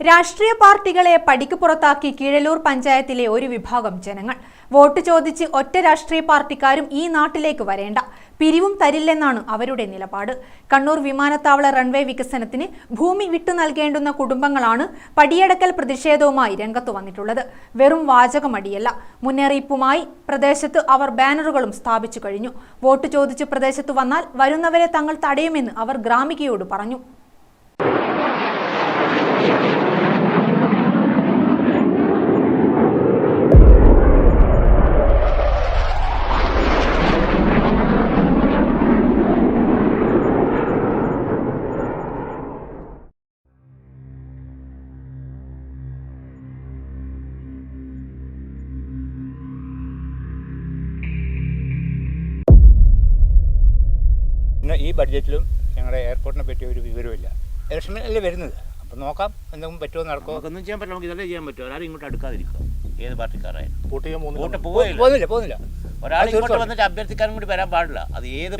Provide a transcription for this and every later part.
രാഷ്ട്രീയ പാർട്ടികളെ പടിക്ക് പുറത്താക്കി കീഴലൂർ പഞ്ചായത്തിലെ ഒരു വിഭാഗം ജനങ്ങൾ. വോട്ട് ചോദിച്ച് ഒറ്റ രാഷ്ട്രീയ പാർട്ടിക്കാരും ഈ നാട്ടിലേക്ക് വരേണ്ട. പിരിവും തരില്ലെന്നാണ് അവരുടെ നിലപാട്. കണ്ണൂർ വിമാനത്താവള റൺവേ വികസനത്തിന് ഭൂമി വിട്ടു നൽകേണ്ടുന്ന കുടുംബങ്ങളാണ് പടിയടക്കൽ പ്രതിഷേധവുമായി രംഗത്തു വന്നിട്ടുള്ളത്. വെറും വാചകമടിയല്ല. മുന്നറിയിപ്പുമായി പ്രദേശത്ത് അവർ ബാനറുകളും സ്ഥാപിച്ചു കഴിഞ്ഞു. വോട്ട് ചോദിച്ച് പ്രദേശത്ത് വന്നാൽ വരുന്നവരെ തങ്ങൾ തടയുമെന്ന് അവർ ഗ്രാമികയോട് പറഞ്ഞു. പിന്നെ ഈ ബഡ്ജറ്റിലും ഞങ്ങളുടെ എയർപോർട്ടിനെ പറ്റി ഒരു വിവരമില്ല ഇലക്ഷനല്ലേ വരുന്നത്? അപ്പം നോക്കാം എന്തെങ്കിലും പറ്റുമോ നടക്കുമോ? ഒന്നും ചെയ്യാൻ പറ്റില്ല. നമുക്ക് ഇതല്ലേ ചെയ്യാൻ പറ്റുമോ? ഒരാൾ ഇങ്ങോട്ട് അടുക്കാതിരിക്കുക. ഏത് പാർട്ടിക്കാരായാലും. വോട്ട് ചെയ്യാൻ വോട്ട് പോകുന്നില്ല പോവുകയില്ല പോകുന്നില്ല പോകുന്നില്ല. ഒരാൾ ഇങ്ങോട്ട് വന്നിട്ട് അഭ്യർത്ഥിക്കാനും കൂടി വരാൻ പാടില്ല. അത് ഏത്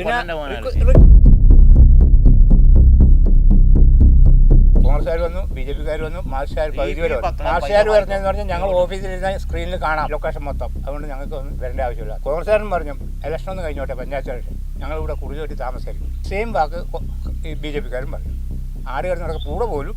കോൺഗ്രസ്സുകാർ വന്നു ബി ജെ പിക്കാർ വന്നു മാർക്സുകാർ പകുതി വരെ വന്നു. വരുന്നതെന്ന് പറഞ്ഞാൽ ഞങ്ങൾ ഓഫീസിലിരുന്ന സ്ക്രീനിൽ കാണാം. ലൊക്കേഷൻ മൊത്തം. അതുകൊണ്ട് ഞങ്ങൾക്ക് ഒന്നും വരേണ്ട ആവശ്യമില്ല. കോൺഗ്രസ്സുകാരൻ പറഞ്ഞു ഇലക്ഷൻ ഒന്ന് കഴിഞ്ഞോട്ടെ പഞ്ചായത്ത് ഇലക്ഷൻ. ഞങ്ങളിവിടെ കൂടുതലായിട്ട് താമസിക്കും സെയിം വാക്ക് ഈ ബി ജെ പിക്കാരും പറയും. ആട് നടക്കുക കൂടെ പോലും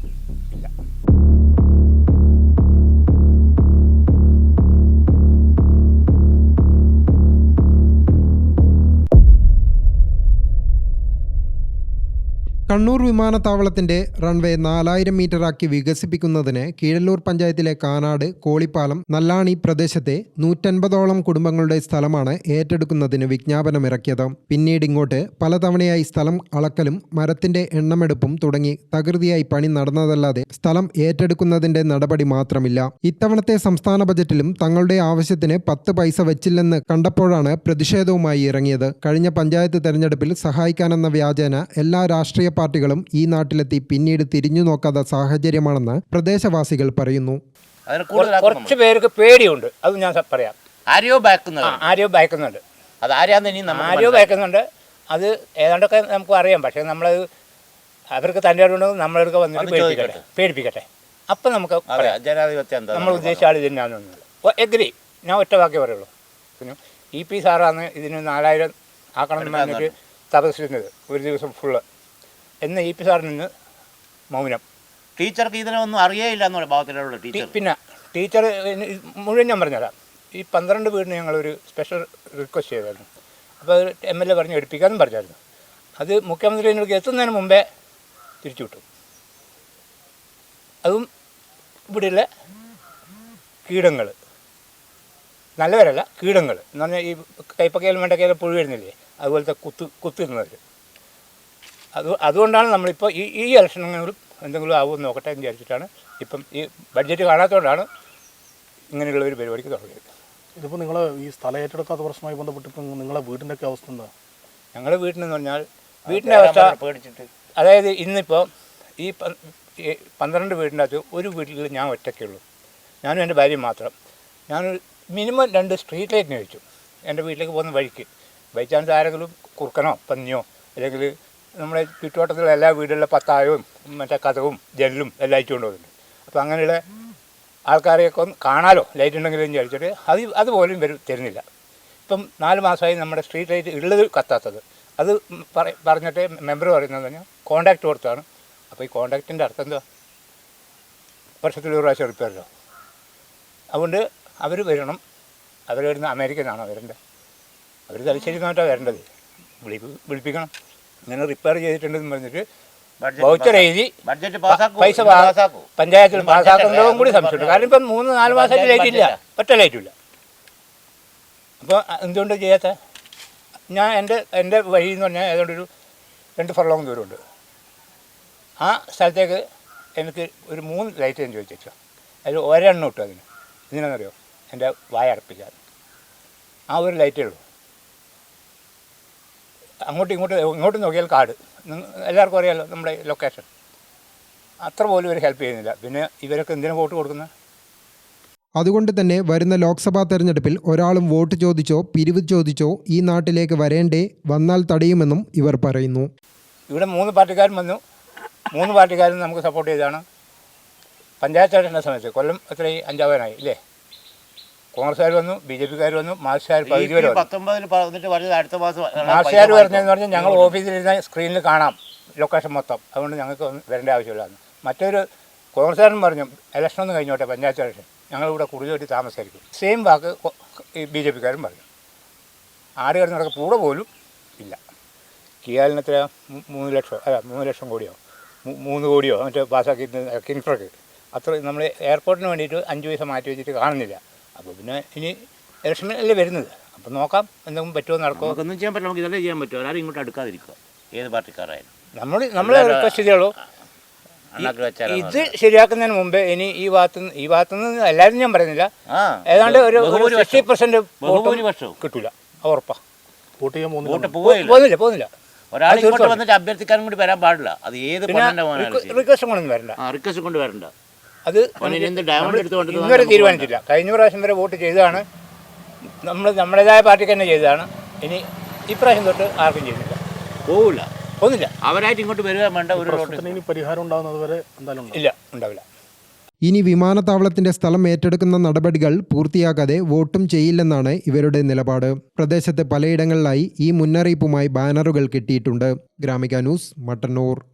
കണ്ണൂർ വിമാനത്താവളത്തിന്റെ റൺവേ നാലായിരം മീറ്ററാക്കി വികസിപ്പിക്കുന്നതിന് കീഴല്ലൂർ പഞ്ചായത്തിലെ കാനാട് കോളിപ്പാലം നല്ലാണി പ്രദേശത്തെ നൂറ്റൻപതോളം കുടുംബങ്ങളുടെ സ്ഥലമാണ് ഏറ്റെടുക്കുന്നതിന് വിജ്ഞാപനമിറക്കിയത്. പിന്നീട് ഇങ്ങോട്ട് പലതവണയായി സ്ഥലം അളക്കലും മരത്തിന്റെ എണ്ണമെടുപ്പും തുടങ്ങി തകൃതിയായി പണി നടന്നതല്ലാതെ സ്ഥലം ഏറ്റെടുക്കുന്നതിന്റെ നടപടി മാത്രമില്ല. ഇത്തവണത്തെ സംസ്ഥാന ബജറ്റിലും തങ്ങളുടെ ആവശ്യത്തിന് പത്ത് പൈസ വെച്ചില്ലെന്ന് കണ്ടപ്പോഴാണ് പ്രതിഷേധവുമായി ഇറങ്ങിയത്. കഴിഞ്ഞ പഞ്ചായത്ത് തെരഞ്ഞെടുപ്പിൽ സഹായിക്കാനെന്ന വ്യാജേന എല്ലാ രാഷ്ട്രീയ പാർട്ടികളും ഈ നാട്ടിലെത്തി പിന്നീട് തിരിഞ്ഞു നോക്കാത്ത സാഹചര്യമാണെന്ന് പ്രദേശവാസികൾ പറയുന്നു. കുറച്ച് പേർക്ക് പേടിയുണ്ട്. അത് ഞാൻ പറയാം. ആരെയോ ആ ബാക്കുന്നത് ആരെയോ ഭയക്കുന്നുണ്ട്. അത് ആരെയാന്ന് ഇനി ആരെയോ. ഭയക്കുന്നുണ്ട്. അത് ഏതാണ്ടൊക്കെ നമുക്ക് അറിയാം. പക്ഷേ നമ്മളത് അവർക്ക് തന്റെ ഉണ്ടെങ്കിൽ നമ്മളെടുക്ക വന്നിട്ട് പേടിപ്പിക്കട്ടെ. പേടിപ്പിക്കട്ടെ. അപ്പം നമുക്ക് ജനാധിപത്യം നമ്മൾ ഉദ്ദേശിച്ച ആൾ തന്നെയാണെന്നുള്ളത് എഗ്രി ഞാൻ ഒറ്റ വാക്കേ പറയുള്ളൂ. പിന്നെ ഇ പി സാറാണ് ഇതിന് നാലായിരം ആക്കണം എന്ന് പറഞ്ഞിട്ട് തപസ്സിരുന്നത്. ഒരു ദിവസം ഫുള്ള് എന്ന് ഇ പി സാറിൽ നിന്ന് മൗനം. ടീച്ചർക്ക് ഇതിനൊന്നും അറിയേയില്ല എന്നുള്ള ഭാഗത്തിലുള്ള ടീച്ചർ. പിന്നെ ടീച്ചർ മുഴുവൻ ഞാൻ പറഞ്ഞുതരാം. ഈ പന്ത്രണ്ട് വീടിന് ഞങ്ങളൊരു സ്പെഷ്യൽ റിക്വസ്റ്റ് ചെയ്തായിരുന്നു. അപ്പോൾ അത് എം എൽ എ പറഞ്ഞ് എടുപ്പിക്കാമെന്നും പറഞ്ഞായിരുന്നു. അത് മുഖ്യമന്ത്രിയിലേക്ക് എത്തുന്നതിന് മുമ്പേ തിരിച്ചു വിട്ടു. അതും ഇവിടെയുള്ള കീടങ്ങൾ. നല്ലവരല്ല കീടങ്ങൾ. എന്ന് പറഞ്ഞാൽ ഈ കൈപ്പക്കയിലും വേണ്ടക്കയിലും പുഴു വരുന്നില്ലേ? അതുപോലത്തെ കുത്ത് കുത്തിരുന്നവർ അത് അതുകൊണ്ടാണ് നമ്മളിപ്പോൾ ഈ ഈ ഇലക്ഷനുകളും എന്തെങ്കിലും ആവുമെന്ന് നോക്കട്ടെ എന്ന് വിചാരിച്ചിട്ടാണ് ഇപ്പം ഈ ബഡ്ജറ്റ് കാണാത്തതുകൊണ്ടാണ് ഇങ്ങനെയുള്ള ഒരു പരിപാടിക്ക് തുടങ്ങിയത്. ഇതിപ്പോൾ നിങ്ങൾ ഈ സ്ഥലം ഏറ്റെടുക്കാത്ത പ്രശ്നമായി ബന്ധപ്പെട്ട് ഇപ്പം നിങ്ങളെ വീടിന്റെ ഒക്കെ അവസ്ഥ എന്താ? ഞങ്ങളുടെ വീട്ടിലെന്ന് പറഞ്ഞാൽ വീട്ടിന്റെ അവസ്ഥ പേടിച്ചിട്ട്. അതായത് ഇന്നിപ്പോൾ ഈ പന്ത്രണ്ട് വീടിന്റെ അകത്ത് ഒരു വീട്ടിൽ ഞാൻ ഒറ്റയ്ക്കേ ഉള്ളൂ. ഞാനും എന്റെ ഭാര്യയും മാത്രം. ഞാൻ മിനിമം രണ്ട് സ്ട്രീറ്റ് ലൈറ്റിന് വെച്ചു. എന്റെ വീട്ടിലേക്ക് പോകുന്ന വഴിക്ക്. ബൈ ചാൻസ് ആരെങ്കിലും കുറുക്കനോ പന്നിയോ അല്ലെങ്കിൽ നമ്മുടെ ചുറ്റുവട്ടത്തിലുള്ള എല്ലാ വീടുകളിലെ പത്തായവും മറ്റേ കഥവും ജനലും എല്ലാം പോകുന്നുണ്ട് അപ്പോൾ അങ്ങനെയുള്ള ആൾക്കാരെയൊക്കെ ഒന്ന് കാണാലോ ലൈറ്റ് ഉണ്ടെങ്കിലും ചോദിച്ചിട്ട് അത് അതുപോലും വരും തരുന്നില്ല. ഇപ്പം നാല് മാസമായി നമ്മുടെ സ്ട്രീറ്റ് ലൈറ്റ് ഉള്ളത് കത്താത്തത്. അത് പറഞ്ഞിട്ട് മെമ്പർ പറയുന്നത് പറഞ്ഞാൽ കോണ്ടാക്ട് കൊടുത്താണ്. അപ്പോൾ ഈ കോണ്ടാക്റ്റിന്റെ അർത്ഥം എന്താ? വർഷത്തിൽ ഒരു പ്രാവശ്യം റിപ്പയറോ അതുകൊണ്ട് അവർ വരണം. അവർ വരുന്ന അമേരിക്കനാണോ വരേണ്ടത്? അവർ തലശ്ശേരി നിന്നിട്ടാണ് വരേണ്ടത്. വിളിപ്പി വിളിപ്പിക്കണം. ഇങ്ങനെ റിപ്പയർ ചെയ്തിട്ടുണ്ടെന്ന് പറഞ്ഞിട്ട് വൗച്ചർ എഴുതി പൈസ പഞ്ചായത്തിൽ പാസ്സാക്കുന്നതും കൂടി? സംശയമുണ്ട്. കാരണം ഇപ്പം മൂന്ന് നാല് മാസമായിട്ട് ബഡ്ജറ്റ് ലൈറ്റ് ഇല്ല. ഒറ്റ ലൈറ്റും ഇല്ല. അപ്പോൾ എന്തുകൊണ്ട് ചെയ്യാത്ത? ഞാൻ എന്റെ എന്റെ വഴി എന്ന് പറഞ്ഞാൽ ഏതാണ്ട് ഒരു രണ്ട് ഫർലോങ് ദൂരമുണ്ട്. ആ സ്ഥലത്തേക്ക് എനിക്ക് ഒരു മൂന്ന് ലൈറ്റ് ഞാൻ ചോദിച്ചു അതിൽ ഒരെണ്ണം ഇട്ടു അതിന്. ഇതിനെന്നറിയോ എന്റെ വായ അടപ്പിക്കാൻ ആ ഒരു ലൈറ്റേ ഉള്ളൂ. അങ്ങോട്ടും ഇങ്ങോട്ടും ഇങ്ങോട്ട് നോക്കിയാൽ കാട്. എല്ലാവർക്കും അറിയാമല്ലോ നമ്മുടെ ലൊക്കേഷൻ അത്ര പോലും ഇവർ ഹെൽപ്പ് ചെയ്യുന്നില്ല. പിന്നെ ഇവരൊക്കെ എന്തിനാണ് വോട്ട് കൊടുക്കുന്നത് അതുകൊണ്ട് തന്നെ വരുന്ന ലോക്സഭാ തെരഞ്ഞെടുപ്പിൽ ഒരാളും വോട്ട് ചോദിച്ചോ പിരിവ് ചോദിച്ചോ ഈ നാട്ടിലേക്ക് വരേണ്ടേ വന്നാൽ തടയുമെന്നും ഇവർ പറയുന്നു. ഇവിടെ മൂന്ന് പാർട്ടിക്കാരും വന്നു. മൂന്ന് പാർട്ടിക്കാരും നമുക്ക് സപ്പോർട്ട് ചെയ്താണ് പഞ്ചായത്ത് ഇലക്ഷന്റെ സമയത്ത് കൊല്ലം എത്രയായി? അഞ്ചാവനായി ഇല്ലേ? കോൺഗ്രസ്സുകാർ വന്നു ബി ജെ പിക്കാർ വന്നു മാർക്സുകാർ പകുതി വരെ വന്നു. പത്തൊമ്പതിൽ പറഞ്ഞിട്ട് പറഞ്ഞത് അടുത്ത മാസം മാർക്സുകാർ പറഞ്ഞതെന്ന് പറഞ്ഞാൽ ഞങ്ങൾ ഓഫീസിലിരുന്ന സ്ക്രീനിൽ കാണാം ലൊക്കേഷൻ മൊത്തം. അതുകൊണ്ട് ഞങ്ങൾക്ക് ഒന്നും വരേണ്ട ആവശ്യമില്ല എന്ന് മറ്റൊരു കോൺഗ്രസ്സുകാരൻ പറഞ്ഞു ഇലക്ഷൻ ഒന്ന് കഴിഞ്ഞോട്ടെ പഞ്ചായത്ത് ഇലക്ഷൻ. ഞങ്ങളിവിടെ കുടിയോട്ടി താമസിക്കും സെയിം വാക്ക് കൊ- ഈ ബി ജെ പിക്കാരും പറഞ്ഞു. ആട് കിടന്ന് നടക്കുക കൂടെ പോലും ഇല്ല. കിയാലിന് എത്ര മൂന്ന് ലക്ഷം അല്ല മൂന്ന് ലക്ഷം കോടിയോ? മൂ- മൂന്ന് കോടിയോ? മറ്റേ പാസ്സാക്കി കിൻഫ്രക്ക് അത്ര നമ്മൾ എയർപോർട്ടിന് വേണ്ടിയിട്ട് അഞ്ച് പൈസ മാറ്റി വെച്ചിട്ട് കാണുന്നില്ല. അപ്പോൾ പിന്നെ ഇനി ഇലക്ഷനല്ലേ വരുന്നത്? അപ്പം നോക്കാം എന്തെങ്കിലും പറ്റുമോ നടക്കുമോ? നമുക്കൊന്നും ചെയ്യാൻ പറ്റില്ല. നമുക്ക് ഇതല്ലേ ചെയ്യാൻ പറ്റുമോ ആരും ഇങ്ങോട്ട് അടുക്കാതിരിക്കുക. ഏത് പാർട്ടിക്കാരായാലും. നമ്മൾ നമ്മൾ റിക്വസ്റ്റ് ചെയ്തോളൂ ഇത് ശരിയാക്കുന്നതിന് മുമ്പേ ഇനി ഈ ഭാഗത്ത് ഈ ഭാഗത്തു നിന്ന് എല്ലാവരും ഞാൻ പറയുന്നില്ല. ആ ഏതാണ്ട് ഒരു. Sixty percent. കിട്ടൂല. അത് ഉറപ്പാ. വോട്ട് ചെയ്യാൻ വോട്ട് പോകുന്നില്ല പോകുന്നില്ല. ഒരാൾ ഇങ്ങോട്ട് വന്നിട്ട് അഭ്യർത്ഥിക്കാനും കൂടി വരാൻ പാടില്ല. അത് ഏത് റിക്വസ്റ്റ് കൊണ്ടൊന്നും വരണ്ട. ആ റിക്വസ്റ്റ് കൊണ്ട് വരണ്ട. അത് ഇന്നുവരെ തീരുമാനിച്ചില്ല കഴിഞ്ഞ പ്രാവശ്യം വരെ വോട്ട് ചെയ്തതാണ്. നമ്മൾ നമ്മുടേതായ പാർട്ടിക്ക് തന്നെ ചെയ്തതാണ്. ഇനി ഇപ്രാവശ്യം തൊട്ട് ആർക്കും ചെയ്തില്ല പോവില്ല ഒന്നില്ല അവരായിട്ട് ഇങ്ങോട്ട് വരിക വേണ്ട ഒരു പരിഹാരം ഉണ്ടാകുന്നത് വരെ എന്തായാലും ഇല്ല ഉണ്ടാവില്ല. ഇനി വിമാനത്താവളത്തിന്റെ സ്ഥലം ഏറ്റെടുക്കുന്ന നടപടികൾ പൂർത്തിയാക്കാതെ വോട്ടും ചെയ്യില്ലെന്നാണ് ഇവരുടെ നിലപാട്. പ്രദേശത്ത് പലയിടങ്ങളിലായി ഈ മുന്നറിയിപ്പുമായി ബാനറുകൾ കിട്ടിയിട്ടുണ്ട്. ഗ്രാമിക ന്യൂസ് മട്ടന്നൂർ.